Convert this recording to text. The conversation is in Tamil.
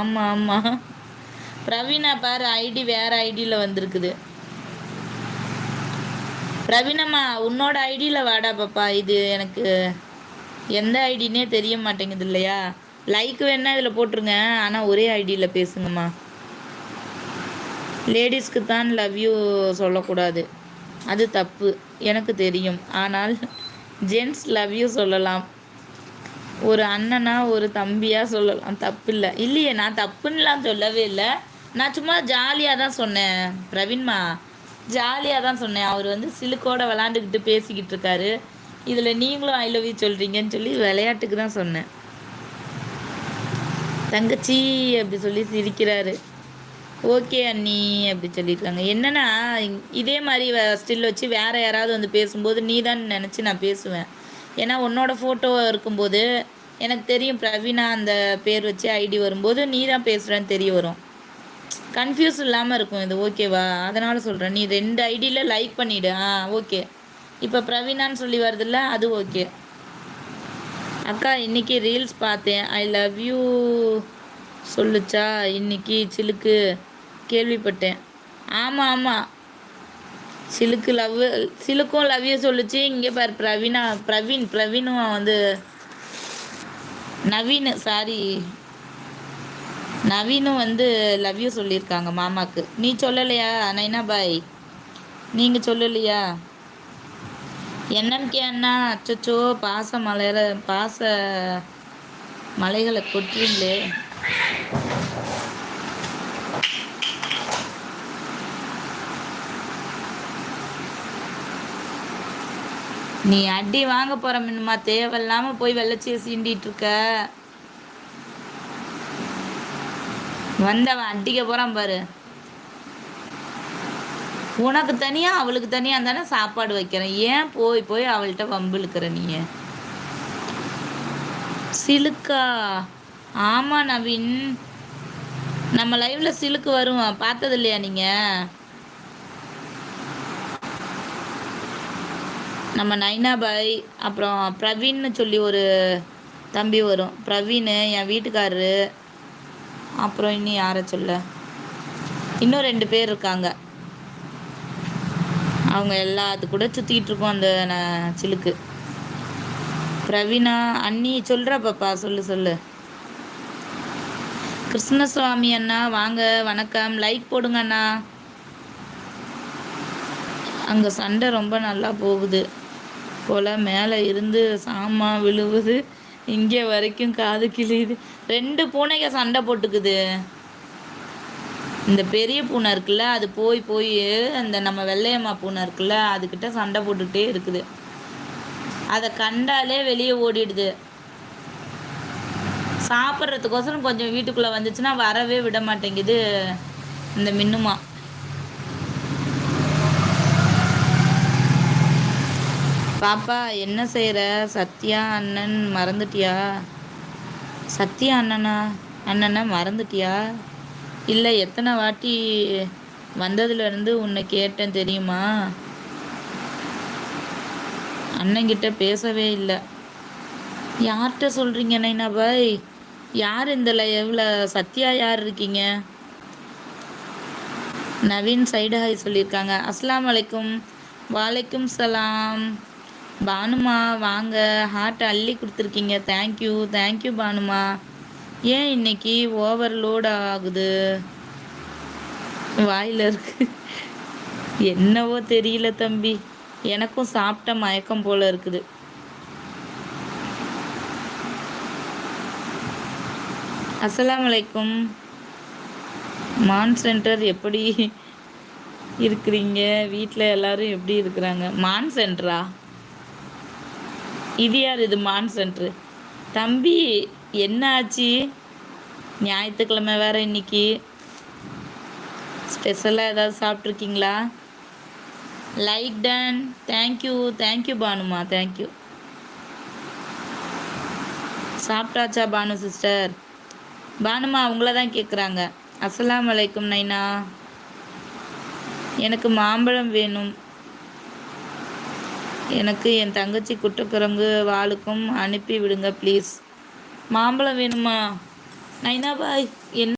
ஆமாம் ஆமாம் பிரவீனா பாரு ஐடி வேற ஐடியில் வந்திருக்குது. பிரவீனம்மா உன்னோட ஐடியில் வாடா பாப்பா. இது எனக்கு எந்த ஐடினே தெரிய மாட்டேங்குது இல்லையா? லைக் வேணா இதில் போட்டுருங்க. ஆனால் ஒரே ஐடியில் பேசுங்கம்மா. லேடிஸ்க்கு தான் லவ் யூ சொல்லக்கூடாது. அது தப்பு. எனக்கு தெரியும். ஆனால் ஜென்ட்ஸ் லவ் யூ சொல்லலாம். ஒரு அண்ணனா ஒரு தம்பியா சொல்லலாம். தப்பு இல்லை இல்லையே நான் தப்புன்னுலாம் சொல்லவே இல்லை. நான் சும்மா ஜாலியாக தான் சொன்னேன் பிரவீன்மா. ஜாலியாக தான் சொன்னேன். அவர் வந்து சிலுக்கோட விளாண்டுக்கிட்டு பேசிக்கிட்டு இருக்காரு. இதில் நீங்களும் ஐ லவ் யூ சொல்கிறீங்கன்னு சொல்லி விளையாட்டுக்கு தான் சொன்னேன். தங்கச்சி அப்படி சொல்லி சிரிக்கிறாரு. ஓகே அண்ணி அப்படி சொல்லியிருக்காங்க. என்னன்னா இதே மாதிரி ஸ்டில் வச்சு வேறு யாராவது வந்து பேசும்போது நீ தான் நினச்சி நான் பேசுவேன். ஏன்னா உன்னோட ஃபோட்டோ இருக்கும்போது எனக்கு தெரியும் பிரவீனா அந்த பேர் வச்சு ஐடி வரும்போது நீ தான் பேசுகிறேன்னு தெரிய வரும். கன்ஃபியூஸ் இல்லாமல் இருக்கும் இது ஓகேவா அதனால் சொல்கிறேன் நீ ரெண்டு ஐடியில் லைக் பண்ணிவிடு ஆ ஓகே இப்போ பிரவீனான்னு சொல்லி வருதுல்ல அது ஓகே அக்கா இன்னைக்கு ரீல்ஸ் பார்த்தேன். ஐ லவ் யூ சொல்லுச்சா? இன்னைக்கு சிலுக்கு. கேள்விப்பட்டேன். ஆமாம் ஆமாம் சிலுக்கு லவ் சிலுக்கும் லவ் சொல்லுச்சு. இங்கே பாரு பிரவீனா பிரவீன் பிரவீனும் வந்து நவீன் சாரி நவீனும் வந்து லவ்யூ சொல்லியிருக்காங்க மாமாக்கு. நீ சொல்லலையா நைனா பாய் நீங்கள் சொல்லலையா? என்னன்னு அண்ணா அச்சச்சோ பாச மலையில பாச மலைகளை கொட்டுறீங்களே. நீ அடி வாங்க போற மின்னுமா? தேவையில்லாம போய் வெள்ளச்சியை சீண்டிட்டு இருக்க வந்தவன் அடிக்க போறான் பாரு. உனக்கு தனியா அவளுக்கு தனியா தானே சாப்பாடு வைக்கிறேன். ஏன் போய் போய் அவள்கிட்ட வம்பு இழுக்கிற நீ சிலுக்கா. ஆமா நவீன். நம்ம லைவ்ல சிலுக்கு வரும் பார்த்தது இல்லையா நீங்க? நம்ம நைனா பாய் அப்புறம் பிரவீன்னு சொல்லி ஒரு தம்பி வரும். பிரவீன் என் வீட்டுக்காரரு. அப்புறம் இன்னும் யாரை சொல்ல? இன்னும் ரெண்டு பேர் இருக்காங்க. அவங்க எல்லாத்து கூட சுற்றிக்கிட்டு இருக்கோம் அந்த ந- சிலுக்கு. பிரவீனா அண்ணி சொல்கிற பாப்பா சொல்லு சொல்லு. கிருஷ்ணசுவாமி அண்ணா வாங்க வணக்கம். லைக் போடுங்க அண்ணா. அங்கே சண்டை ரொம்ப நல்லா போகுது. போல் மேலே இருந்து சாமான் விழுவுது. இங்கே வரைக்கும் காது கிழியுது. ரெண்டு பூனைங்க சண்டை போட்டுக்குது. இந்த பெரிய பூனை இருக்குல்ல அது போய் போய் அந்த நம்ம வெள்ளையம்மா பூனை இருக்குல்ல அதுக்கிட்ட சண்டை போட்டுக்கிட்டே இருக்குது. அதை கண்டாலே வெளியே ஓடிடுது. சாப்பிட்றதுக்கோசரம் கொஞ்சம் வீட்டுக்குள்ளே வந்துச்சுன்னா வரவே விட மாட்டேங்குது இந்த மின்னுமா. பாப்பா என்ன செய்கிற சத்யா அண்ணன் மறந்துட்டியா? சத்யா அண்ணனா? அண்ணனை மறந்துட்டியா? இல்லை எத்தனை வாட்டி வந்ததுலேருந்து உன்னை கேட்டேன் தெரியுமா? அண்ணங்கிட்ட பேசவே இல்லை. யார்கிட்ட சொல்கிறீங்க நைனா பாய்? யார் இந்த லைவில் சத்யா யார் இருக்கீங்க? நவீன் சைடு ஹாய் சொல்லியிருக்காங்க. அஸ்லாம் வலைக்கும் வாலைக்கும் சலாம். பானுமா வாங்க. ஹார்ட் அள்ளி கொடுத்துருக்கீங்க. தேங்க்யூ தேங்க்யூ பானுமா. ஏன் இன்னைக்கு ஓவர்லோட் ஆகுது? வாயில் இருக்கு. என்னவோ தெரியல தம்பி. எனக்கும் சாப்பிட்ட மயக்கம் போல இருக்குது. அஸ்லாமலைக்கும் மான் சென்டர் எப்படி இருக்கிறீங்க? வீட்டில் எல்லாரும் எப்படி இருக்கிறாங்க? மான் சென்டரா? இது யார்? இது மான் சென்ட்ரு தம்பி என்ன ஆச்சு? ஞாயிற்றுக்கிழமை வேற இன்னைக்கு. ஸ்பெஷலாக ஏதாவது சாப்பிட்ருக்கீங்களா like ton thank you thank you பானுமா. Thank you சாப்பிட்டாச்சா பானு சிஸ்டர் பானுமா அவங்கள தான் கேட்குறாங்க அஸ்லாம் அலைக்கும் நைனா. எனக்கு மாம்பழம் வேணும். எனக்கு என் தங்கச்சி குட்டக்குரங்கு வாளுக்கும் அனுப்பி விடுங்க ப்ளீஸ் மாம்பழம் வேணுமா? நைனா பாய் என்ன